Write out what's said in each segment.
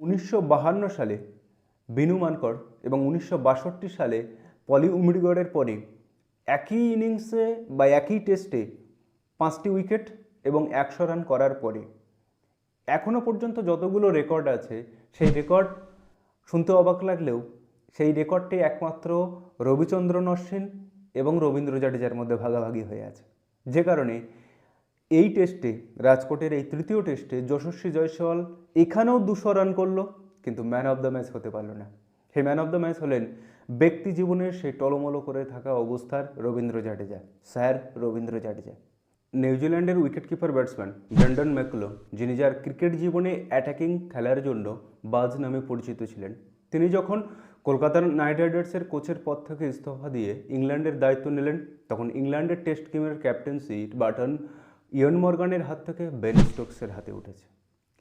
উনিশশো সালে বিনু মানকর এবং উনিশশো বাষট্টি সালে পলি উমরিগড়ের পরে একই ইনিংসে বা একই টেস্টে পাঁচটি উইকেট এবং একশো রান করার পরে এখনও পর্যন্ত যতগুলো রেকর্ড আছে, সেই রেকর্ড শুনতে অবাক লাগলেও সেই রেকর্ডটি একমাত্র রবিচন্দ্রন অশ্বিন এবং রবীন্দ্র জাডেজার মধ্যে ভাগাভাগি হয়ে আছে। যে কারণে এই টেস্টে, রাজকোটের এই তৃতীয় টেস্টে যশস্বী জয়সওয়াল এখানেও দুশো রান করল, কিন্তু ম্যান অফ দ্য ম্যাচ হতে পারল না। সেই ম্যান অফ দ্য ম্যাচ হলেন ব্যক্তি জীবনের সেই টলমলো করে থাকা অবস্থার রবীন্দ্র জাডেজা, স্যার রবীন্দ্র জাডেজা। নিউজিল্যান্ডের উইকেটকিপার ব্যাটসম্যান ব্র্যান্ডন ম্যাকলো যিনি যার ক্রিকেট জীবনে অ্যাটাকিং খেলার জন্য বাজ নামে পরিচিত ছিলেন। তিনি যখন কলকাতার নাইট রাইডার্সের কোচের পদ থেকে ইস্তফা দিয়ে ইংল্যান্ডের দায়িত্ব নিলেন, তখন ইংল্যান্ডের টেস্ট টিমের ক্যাপ্টেন্সি বাটন ইয়ন মর্গানের হাত থেকে বেন স্টোকসের হাতে উঠেছে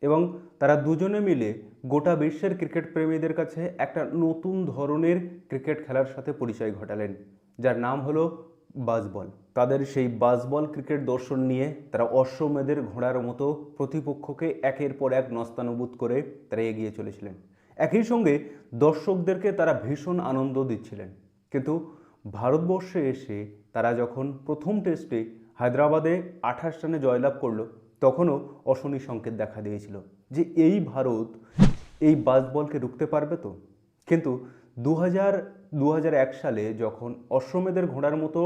এবং তারা দুজনে মিলে গোটা বিশ্বের ক্রিকেট প্রেমীদের কাছে একটা নতুন ধরনের ক্রিকেট খেলার সাথে পরিচয় ঘটালেন, যার নাম হলো বাজবল তাদের সেই বাজবল ক্রিকেট দর্শন নিয়ে তারা অশ্বমেধের ঘোড়ার মতো প্রতিপক্ষকে একের পর এক নস্তানুভূত করে তারা এগিয়ে চলেছিলেন। একই সঙ্গে দর্শকদেরকে তারা ভীষণ আনন্দ দিচ্ছিলেন। কিন্তু ভারতবর্ষে এসে তারা যখন প্রথম টেস্টে হায়দ্রাবাদে আঠাশ রানে জয়লাভ করল, তখনও অশনি সংকেত দেখা দিয়েছিল যে এই ভারত এই বাজবলকে রুখতে পারবে তো? কিন্তু দু হাজার দু হাজার এক সালে যখন অশ্বমেধের ঘোড়ার মতো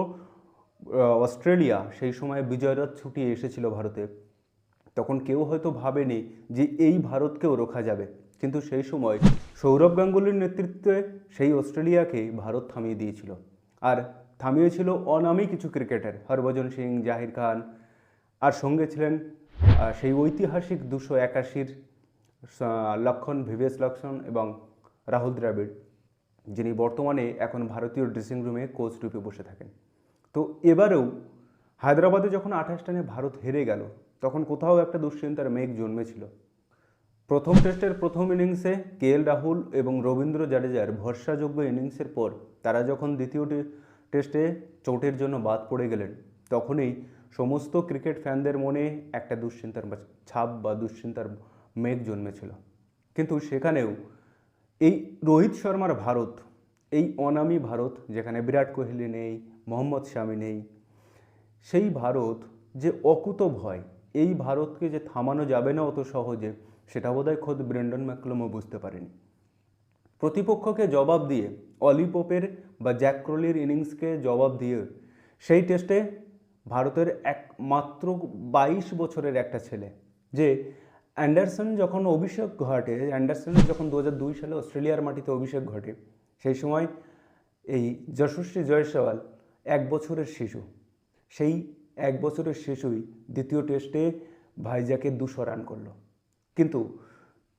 অস্ট্রেলিয়া সেই সময় বিজয়রথ ছুটিয়ে এসেছিল ভারতে, তখন কেউ হয়তো ভাবেনি যে এই ভারতকেও রোখা যাবে। কিন্তু সেই সময় সৌরভ গাঙ্গুলির নেতৃত্বে সেই অস্ট্রেলিয়াকে ভারত থামিয়ে দিয়েছিল। আর থামিয়েছিল অনামী কিছু ক্রিকেটার, হরভজন সিং, জাহির খান। আর সঙ্গে ছিলেন সেই ঐতিহাসিক দুশো একাশির লক্ষণ ভিভিএস লক্ষণ এবং রাহুল দ্রাবিড়, যিনি বর্তমানে এখন ভারতীয় ড্রেসিং রুমে কোচ রূপে বসে থাকেন। তো এবারেও হায়দ্রাবাদে যখন আঠাশ টানে ভারত হেরে গেল, তখন কোথাও একটা দুশ্চিন্তার মেঘ জন্মেছিল। প্রথম টেস্টের প্রথম ইনিংসে কে এল রাহুল এবং রবীন্দ্র জাডেজার ভরসাযোগ্য ইনিংসের পর তারা যখন দ্বিতীয় টে- টেস্টে চোটের জন্য বাদ পড়ে গেলেন। তখনই সমস্ত ক্রিকেট ফ্যানদের মনে একটা দুশ্চিন্তার ছাপ বা দুশ্চিন্তার মেঘ জন্মেছিল। কিন্তু সেখানেও এই রোহিত শর্মার ভারত, এই অনামি ভারত যেখানে বিরাট কোহলি নেই, মোহাম্মদ শামি নেই, সেই ভারত যে অকুত ভয়, এই ভারতকে যে থামানো যাবে না অত সহজে, সেটা বোধহয় খোদ ব্রেন্ডন ম্যাকলমও বুঝতে পারেনি। প্রতিপক্ষকে জবাব দিয়ে অলি পোপের বা জ্যাক ক্রলির ইনিংসকে জবাব দিয়ে, সেই টেস্টে ভারতের এক মাত্র বাইশ বছরের একটা ছেলে, যে অ্যান্ডারসন যখন অভিষেক ঘটে অ্যান্ডারসনের যখন দু সালে অস্ট্রেলিয়ার মাটিতে অভিষেক ঘটে, সেই সময় এই যশস্বী জয়সওয়াল এক বছরের শিশু। সেই এক বছরের শিশুই দ্বিতীয় টেস্টে ভাইজাকে দুশো রান করল। কিন্তু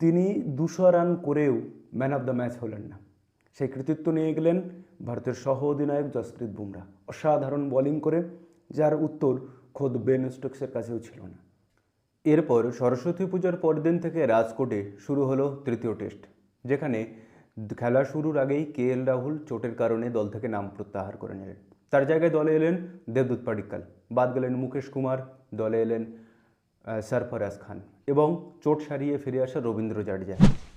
তিনি দুশো রান করেও ম্যান অফ দ্য ম্যাচ হলেন না। সেই কৃতিত্ব নিয়ে গেলেন ভারতের সহ অধিনায়ক জসপ্রীত বুমরা। অসাধারণ বোলিং করে, যার উত্তর খোদ বেন স্টোকসের কাছেও ছিল না। এরপর সরস্বতী পূজার পরদিন থেকে রাজকোটে শুরু হলো তৃতীয় টেস্ট, যেখানে খেলা শুরুর আগেই কে এল রাহুল চোটের কারণে দল থেকে নাম প্রত্যাহার করে নিলেন। তার জায়গায় দলে এলেন দেবদূত পাডিক্কাল বাদ গেলেন মুকেশ কুমার, দলে এলেন সরফরাজ খান এবং চোট সারিয়ে ফিরে আসা রবীন্দ্র জাডেজা।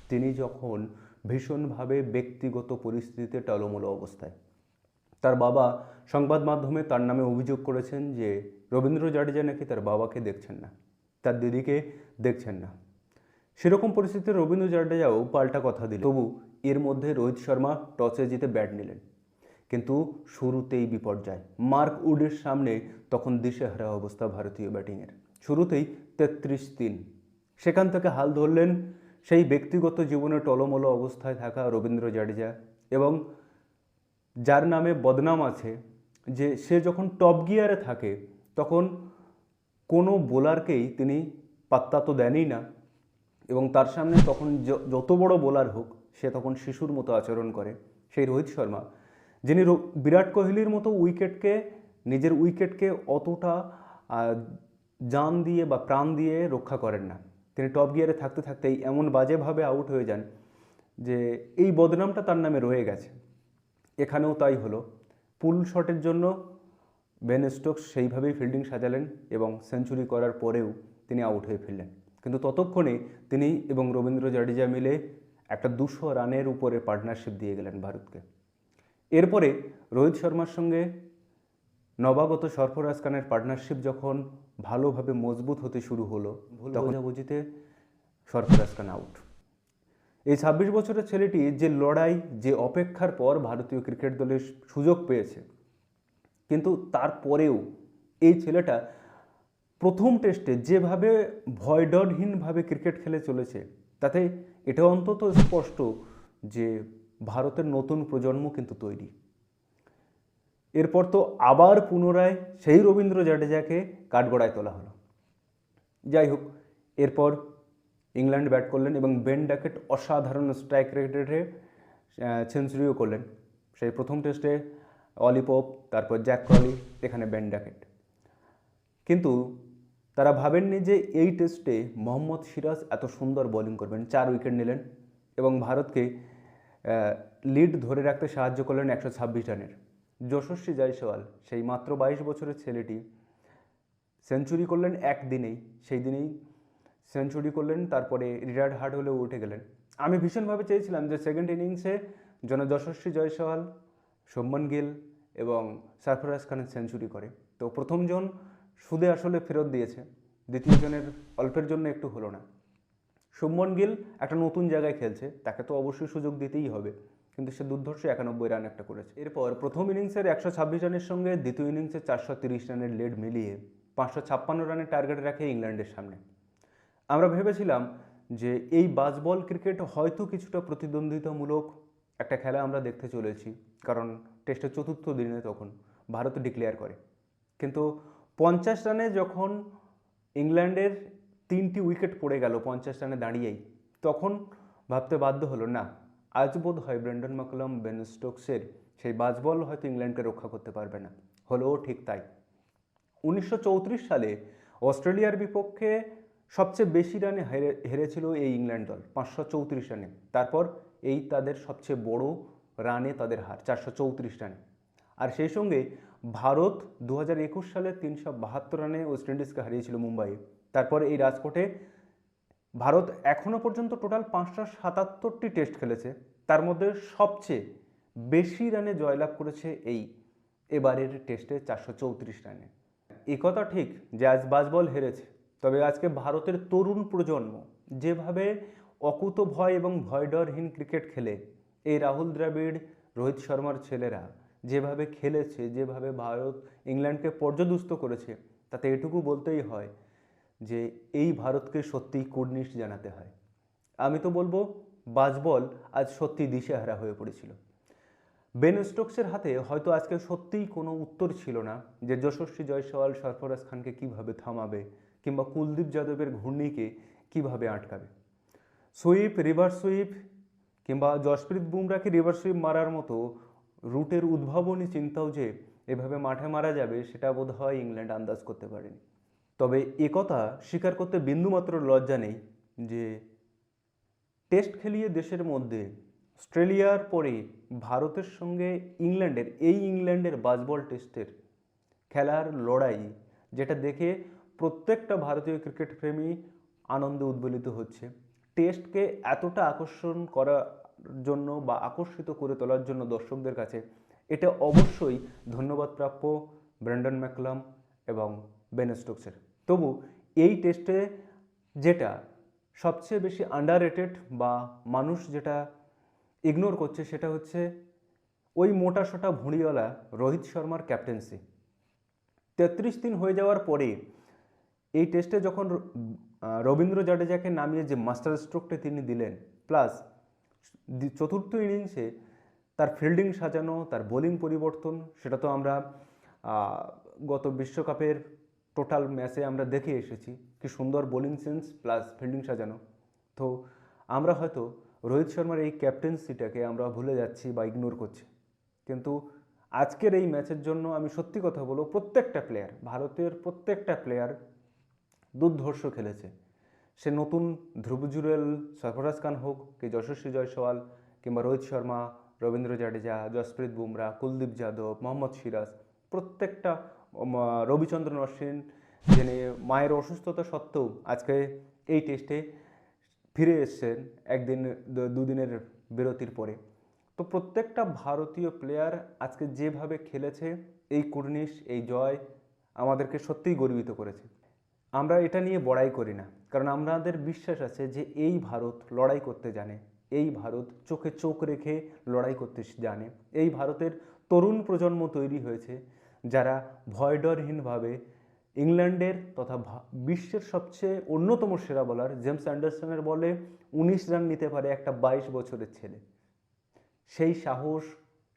তিনি যখন ভীষণভাবে ব্যক্তিগত পরিস্থিতিতে টলমলো অবস্থায়। তার বাবা সংবাদ মাধ্যমে তার নামে অভিযোগ করেছেন যে, রবীন্দ্র জাডেজা নাকি তার বাবাকে দেখছেন না, তার দিদিকে দেখছেন না। সেরকম পরিস্থিতিতে রবীন্দ্র জাডেজাও পাল্টা কথা দিল তবু এর মধ্যে রোহিত শর্মা টসে জিতে ব্যাট নিলেন। কিন্তু শুরুতেই বিপর্যয়। মার্ক উডের সামনে তখন দিশেহারা অবস্থা ভারতীয় ব্যাটিংয়ের। শুরুতেই তেত্রিশ তিন। সেখান থেকে হাল ধরলেন সেই ব্যক্তিগত জীবনে টলমলো অবস্থায় থাকা রবীন্দ্র জাডেজা এবং যার নামে বদনাম আছে যে সে যখন টপ গিয়ারে থাকে, তখন কোনো বোলারকেই তিনি পাত্তা তো দেনই না এবং তার সামনে তখন যত বড় বোলার হোক, সে তখন শিশুর মতো আচরণ করে। সেই রোহিত শর্মা, যিনি বিরাট কোহলির মতো উইকেটকে, নিজের উইকেটকে অতটা জান দিয়ে বা প্রাণ দিয়ে রক্ষা করেন না। তিনি টপ গিয়ারে থাকতে থাকতেই এমন বাজেভাবে আউট হয়ে যান যে এই বদনামটা তার নামে রয়ে গেছে। এখানেও তাই হলো। পুল শটের জন্য বেন স্টোকস সেইভাবেই ফিল্ডিং সাজালেন এবং সেঞ্চুরি করার পরেও তিনি আউট হয়ে ফিরলেন। কিন্তু ততক্ষণে তিনি এবং রবীন্দ্র জাডেজা মিলে একটা দুশো রানের উপরে পার্টনারশিপ দিয়ে গেলেন ভারতকে। এরপরে রোহিত শর্মার সঙ্গে নবাগত সরফরাজ খানের পার্টনারশিপ যখন ভালোভাবে মজবুত হতে শুরু হলো তখন বুঝিতে সরফরাজ খান আউট এই ছাব্বিশ বছরের ছেলেটি যে লড়াই যে অপেক্ষার পর ভারতীয় ক্রিকেট দলের সুযোগ পেয়েছে কিন্তু তারপরেও এই ছেলেটা প্রথম টেস্টে যেভাবে ভয়ডরহীনভাবে ক্রিকেট খেলে চলেছে তাতে এটা অন্তত স্পষ্ট যে ভারতের নতুন প্রজন্ম কিন্তু তৈরি। এরপর তো আবার পুনরায় সেই রবীন্দ্র জাডেজাকে কাঠগড়ায় তোলা হলো। যাই হোক, এরপর ইংল্যান্ড ব্যাট করলেন এবং বেন ড্যাকেট অসাধারণ স্ট্রাইক রেটে সেঞ্চুরিও করলেন। সেই প্রথম টেস্টে অলিপপ তারপর জ্যাক ক্রলি, এখানে বেন ড্যাকেট কিন্তু তারা ভাবেননি যে এই টেস্টে মোহাম্মদ সিরাজ এত সুন্দর বোলিং করবেন। চার উইকেট নিলেন এবং ভারতকে লিড ধরে রাখতে সাহায্য করলেন একশো ছাব্বিশ রানের। যশস্বী জয়সওয়াল সেই মাত্র বাইশ বছরের ছেলেটি, সেঞ্চুরি করলেন একদিনেই, সেই দিনেই সেঞ্চুরি করলেন, তারপরে রিটায়ার্ড হার্ড হলেও উঠে গেলেন। আমি ভীষণভাবে চেয়েছিলাম যে সেকেন্ড ইনিংসে যেন যশস্বী জয়সওয়াল শুভমন গিল এবং সারফরাজ খানের সেঞ্চুরি করে। তো প্রথম জন সুদে আসলে ফেরত দিয়েছে, দ্বিতীয় জনের অল্পের জন্য একটু হলো না। শুভমন গিল একটা নতুন জায়গায় খেলছে, তাকে তো অবশ্যই সুযোগ দিতেই হবে। কিন্তু সে দুর্ধর্ষ একানব্বই রান একটা করেছে। এরপর প্রথম ইনিংসের একশো ছাব্বিশ রানের সঙ্গে দ্বিতীয় ইনিংসে চারশো তিরিশ রানের লেড মিলিয়ে পাঁচশো ছাপ্পান্ন রানের টার্গেট রাখে ইংল্যান্ডের সামনে। আমরা ভেবেছিলাম যে এই বাসবল ক্রিকেট হয়তো কিছুটা প্রতিদ্বন্দ্বিতামূলক একটা খেলা আমরা দেখতে চলেছি, কারণ টেস্টের চতুর্থ দিনে তখন ভারত ডিক্লেয়ার করে। কিন্তু পঞ্চাশ রানে যখন ইংল্যান্ডের তিনটি উইকেট পড়ে গেল পঞ্চাশ রানে দাঁড়িয়েই, তখন ভাবতে বাধ্য হলো, না আজ বোধ হয় ব্রেন্ডন মাকলাম বেন স্টোকসের সেই বাজবল হয়তো ইংল্যান্ডকে রক্ষা করতে পারবে না। হলেও ঠিক তাই। উনিশশো চৌত্রিশ সালে অস্ট্রেলিয়ার বিপক্ষে সবচেয়ে বেশি রানে হেরে, হেরেছিল এই ইংল্যান্ড দল, পাঁচশো চৌত্রিশ রানে। তারপর এই তাদের সবচেয়ে বড় রানে তাদের হার, চারশো চৌত্রিশ রানে। আর সেই সঙ্গে ভারত দু হাজার একুশ সালে তিনশো বাহাত্তর রানে ওয়েস্ট ইন্ডিজকে হারিয়েছিল মুম্বাইয়ে। তারপর এই রাজকোটে ভারত এখনও পর্যন্ত টোটাল পাঁচশো সাতাত্তরটি টেস্ট খেলেছে। তার মধ্যে সবচেয়ে বেশি রানে জয়লাভ করেছে এই এবারের টেস্টে চারশো চৌত্রিশ রানে এ। কথা ঠিক যে আজ বাজবল হেরেছে, তবে আজকে ভারতের তরুণ প্রজন্ম যেভাবে অকুত ভয় এবং ভয়ডরহীন ক্রিকেট খেলে, এই রাহুল দ্রাবিড়, রোহিত শর্মার ছেলেরা যেভাবে খেলেছে, যেভাবে ভারত ইংল্যান্ডকে পর্যদুস্ত করেছে, তাতে এটুকু বলতেই হয় যে এই ভারতকে সত্যিই কুর্নিশ জানাতে হয়। আমি তো বলব, বাজবল আজ সত্যি দিশেহারা হয়ে পড়েছিল। বেন স্টোকসের হাতে হয়তো আজকে সত্যিই কোনো উত্তর ছিল না যে যশস্বী জয়সওয়াল সরফরাজ খানকে কীভাবে থামাবে কিংবা কুলদীপ যাদবের ঘূর্ণিকে কীভাবে আটকাবে। সুইপ রিভার সুইপ কিংবা জসপ্রীত বুমরাকে রিভার সুইপ মারার মতো রুটের উদ্ভাবনী চিন্তাও যে এভাবে মাঠে মারা যাবে, সেটা বোধ হয় ইংল্যান্ড আন্দাজ করতে পারেনি। তবে একথা স্বীকার করতে বিন্দুমাত্র লজ্জা নেই যে টেস্ট খেলিয়ে দেশের মধ্যে অস্ট্রেলিয়ার পরে ভারতের সঙ্গে ইংল্যান্ডের, এই ইংল্যান্ডের বাজবল টেস্টের খেলার লড়াই, যেটা দেখে প্রত্যেকটা ভারতীয় ক্রিকেট প্রেমী আনন্দে উদ্বেলিত হচ্ছে। টেস্টকে এতটা আকর্ষণ করার জন্য বা আকর্ষিত করে তোলার জন্য দর্শকদের কাছে এটা অবশ্যই ধন্যবাদ প্রাপ্য ব্র্যান্ডন ম্যাকলাম এবং বেন স্টোকসের। তবু এই টেস্টে যেটা সবচেয়ে বেশি আন্ডার বা মানুষ যেটা ইগনোর করছে সেটা হচ্ছে ওই মোটা সোটা ভুঁড়িওয়ালা রোহিত শর্মার ক্যাপ্টেন্সি তেত্রিশ দিন হয়ে যাওয়ার পরে এই টেস্টে যখন রবীন্দ্র জাডেজাকে নামিয়ে যে মাস্টার স্ট্রোকটা তিনি দিলেন প্লাস চতুর্থ ইনিংসে তার ফিল্ডিং সাজানো, তার বোলিং পরিবর্তন, সেটা তো আমরা গত বিশ্বকাপের টোটাল ম্যাচে আমরা দেখে এসেছি কি সুন্দর বোলিং সেন্স প্লাস ফিল্ডিং সাজানো। তো আমরা হয়তো রোহিত শর্মার এই ক্যাপ্টেন্সিটাকে আমরা ভুলে যাচ্ছি বা ইগনোর করছি। কিন্তু আজকের এই ম্যাচের জন্য আমি সত্যি কথা বলব, প্রত্যেকটা প্লেয়ার ভারতের প্রত্যেকটা প্লেয়ার দুর্ধর্ষ খেলেছে। সে নতুন ধ্রুব জুরেল সরফরাজ খান হোক, কি যশস্বী জয়সওয়াল, কিংবা রোহিত শর্মা, রবীন্দ্র জাডেজা, জসপ্রীত বুমরা, কুলদীপ যাদব, মোহাম্মদ সিরাজ, প্রত্যেকটা রবিচন্দ্রন অশ্বিন, যিনি মায়ের অসুস্থতা সত্ত্বেও আজকে এই টেস্টে ফিরে এসছেন একদিন দুদিনের বিরতির পরে। তো প্রত্যেকটা ভারতীয় প্লেয়ার আজকে যেভাবে খেলেছে, এই কুর্নিশ, এই জয় আমাদেরকে সত্যিই গর্বিত করেছে। আমরা এটা নিয়ে বড়াই করি না, কারণ আমাদের বিশ্বাস আছে যে এই ভারত লড়াই করতে জানে, এই ভারত চোখে চোখ রেখে লড়াই করতে জানে। এই ভারতের তরুণ প্রজন্ম তৈরি হয়েছে যারা ভয়ডরহীনভাবে ইংল্যান্ডের তথা বিশ্বের সবচেয়ে অন্যতম সেরা বলার জেমস অ্যান্ডারসনের বলে উনিশ রান নিতে পারে একটা বাইশ বছরের ছেলে। সেই সাহস,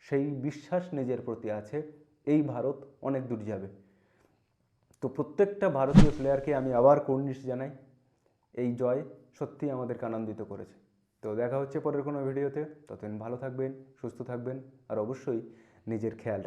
সেই বিশ্বাস নিজের প্রতি আছে, এই ভারত অনেক দূর যাবে। তো প্রত্যেকটা ভারতীয় প্লেয়ারকে আমি আবার কর্নিশ জানাই, এই জয় সত্যি আমাদেরকে আনন্দিত করেছে। তো দেখা হচ্ছে পরের কোনো ভিডিওতে ততদিন ভালো থাকবেন, সুস্থ থাকবেন, আর অবশ্যই নিজের খেয়াল রাখবেন।